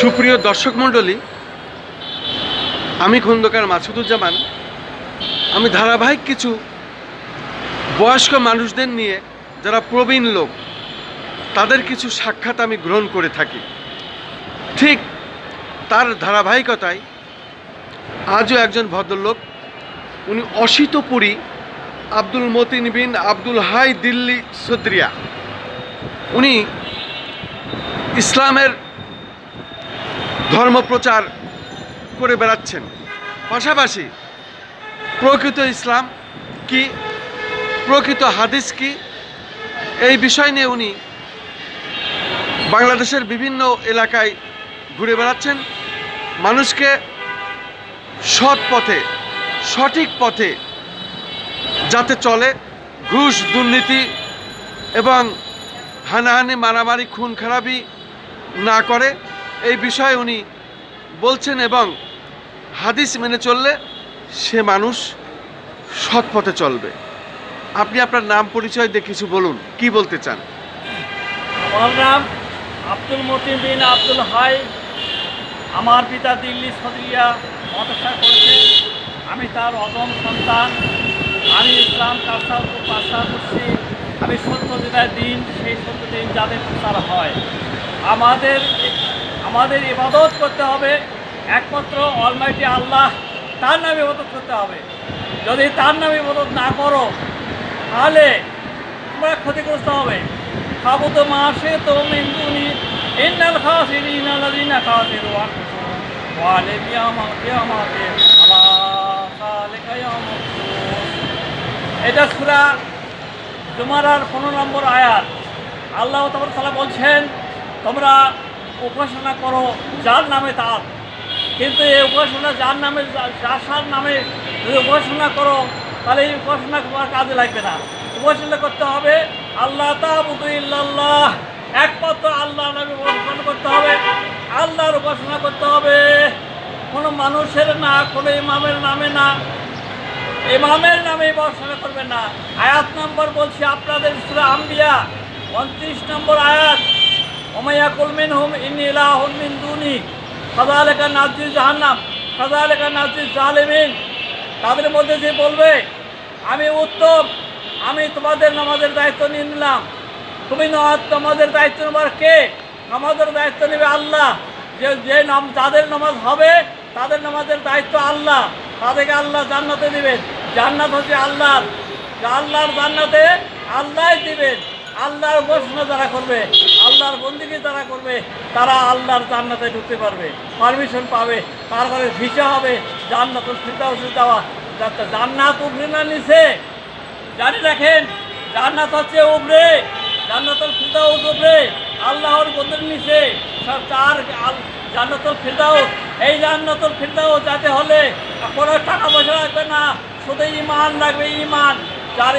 সুপ্রিয় দর্শক মণ্ডলী, আমি খন্দকার মাসুদুজ্জামান। আমি ধারাবাহিক কিছু বয়স্ক মানুষদের নিয়ে যারা প্রবীণ লোক, তাদের কিছু সাক্ষাৎ আমি গ্রহণ করে থাকি। ঠিক তার ধারাবাহিকতায় আজও একজন ভদ্রলোক, উনি অসিতপুরী আব্দুল মতিন বিন আব্দুল হাই দিল্লি সদ্রিয়া। উনি ইসলামের ধর্মপ্রচার করে বেড়াচ্ছেন। পাশাপাশি প্রকৃত ইসলাম কি, প্রকৃত হাদিস কি, এই বিষয় নিয়ে উনি বাংলাদেশের বিভিন্ন এলাকায় ঘুরে বেড়াচ্ছেন। মানুষকে সৎ পথে, সঠিক পথে যাতে চলে। ঘুষ, দুর্নীতি এবং হানাহানি, মারামারি, খুন, খারাপি না করে। এই বিষয়ে উনি বলছেন এবং হাদিস মেনে চললে সে মানুষ সৎ পথে চলবে। আপনি আপনার নাম পরিচয় দিয়ে কিছু বলুন, কি বলতে চান? আমার নাম আব্দুল মতিন বিন আব্দুল হাই। আমার পিতা দিল্লি সদরিয়া মতসা করেছেন। আমি তার অদম সন্তান। আমি ইসলাম কালচার পাশা করছি। আমি সত্য যেটা দিন, সেই সত্য দিন যাদের প্রচার হয়। আমাদের আমাদের ইবাদত করতে হবে। একমাত্র অলমাইটি আল্লাহ তার নামে ইবাদত করতে হবে। যদি তার নামে ইবাদত না করো, তাহলে তোমরা ক্ষতিগ্রস্ত হবে। খাবত মাসে তো মিন্দুনি ইন্নাল খাসিরিন আল্লাযিনা খাসিরু আনফুসাহুম ওয়া আলাইহিম ইয়াউমাল কিয়ামাতি আলা যালিকা ইয়াউমুদ এটা সূরা জুমারার পনেরো নম্বর আয়াত। আল্লাহ তাআলা বলছেন, তোমরা উপাসনা করো, যার নামে তার কিন্তু এই উপাসনা যার নামে, যার সার নামে যদি উপাসনা করো, তাহলে এই উপাসনা তোমার কাজে লাগবে না। উপাসনা করতে হবে আল্লাহ তাবুদু ইল্লাল্লাহ। একমাত্র আল্লাহ নামে উপাসনা করতে হবে। আল্লাহর উপাসনা করতে হবে। কোনো মানুষের না, কোনো ইমামের নামে না। ইমামের নামে উপাসনা করবেন না। আয়াত নম্বর বলছি আপনাদের সুরা আম্বিয়া, উনত্রিশ নম্বর আয়াত। ওমাইয়া কুলমিন হুম ইনিলা হুমিন দুনি সাদালেকা নাজির জাহান্নাম সাদালেকা নাজির জালেমিন তাদের মধ্যে যে বলবে, আমি উত্তম, আমি তোমাদের নামাজের দায়িত্ব নিয়ে নিলাম। তুমি নামাজ নামাজের দায়িত্ব নেবার কে? নামাজের দায়িত্ব নেবে আল্লাহ। যে যে নাম, যাদের নামাজ হবে, তাদের নামাজের দায়িত্ব আল্লাহ। তাদেরকে আল্লাহ জান্নাতে দিবেন। জান্নাত হচ্ছে আল্লাহর। আল্লাহর জান্নাতে আল্লাহ দিবেন। আল্লাহর উপাসনা যারা করবে, আল্লাহর বন্দিকে যারা করবে, তারা আল্লাহর জান্নাতে ঢুকতে পারবে পারমিশন পাবে, তারপরে ভিসা হবে জান্নাত ফিরদাউসে যাওয়া যাতে জান্নাত উপরে না নিচে জানি রাখেন, জান্নাত হচ্ছে উপরে জান্নাতুল ফিরদাউস উপরে আল্লাহর বন্দের নিচে সব তার জান্নাতুল ফিরদাউস, এই জান্নাতুল ফিরদাউস যাতে হলে কোনো টাকা পয়সা লাগবে না, শুধু ইমান লাগবে ইমান যার